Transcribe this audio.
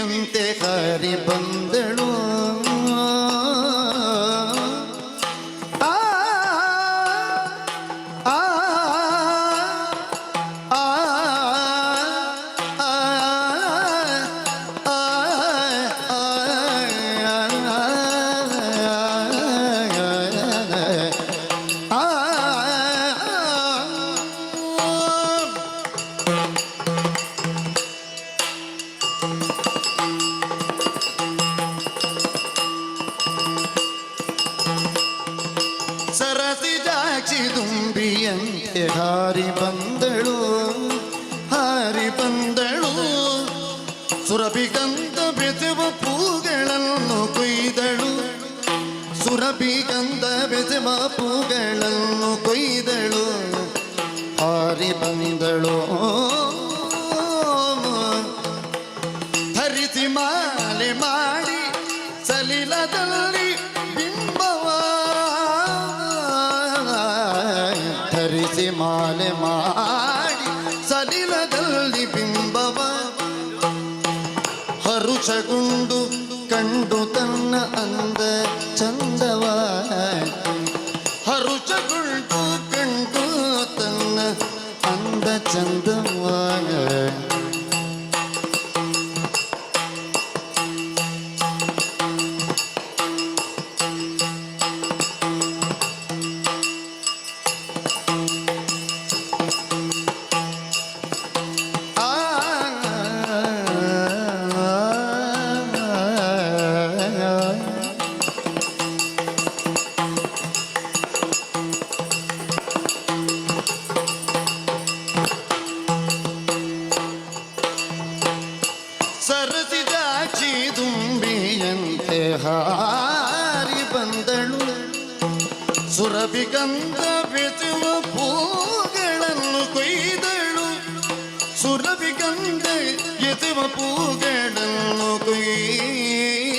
ದುಂಬಿಯಂತೆ ಹಾರಿ ಬಂದಳು ಆ, ಸರಸಿ ಜಾಕ್ಷಿ ದುಂಬಿಯಂತೆ ಹಾರಿ ಬಂದಳು ಹಾರಿ ಬಂದಳು. ಸುರಭಿಗಂಧ ಬೆಸೆವ ಪೂಗಳನ್ನು ಕೊಯ್ದಳು. ಸುರಭಿಗಂಧ ಬೆಸೆವ ಪೂಗಳನ್ನು ಕೊಯ್ದಳು. ಹಾರಿ ಬಂದಳು. ಧರಿಸಿ ಮಾಲೆ ಮಾಡಿ ಸಲಿಲದಲ್ಲಿ ಧರಿಸಿ ಮಾಲೆ ಮಾಡಿ ಸಲಿಲದಲ್ಲಿ ಬಿಂಬವ. ಹರುಷಗುಂಡು ಕಂಡು ತನ್ನ ಅಂದ ಚಂದವ ಸರಸಿ ಜಾಕ್ಷಿ ದುಂಬಿಯಂತೆ ಹಾರಿ ಬಂದಳು ಸುರಭಿಗಂಧ ಬೆಸುವ ಪೂಗಳನ್ನು ಕೊಯ್ದಳು ಸುರಭಿಗಂಧ ಎಸುವ ಪೂಗಳನ್ನು ಕೊಯ್ದಳು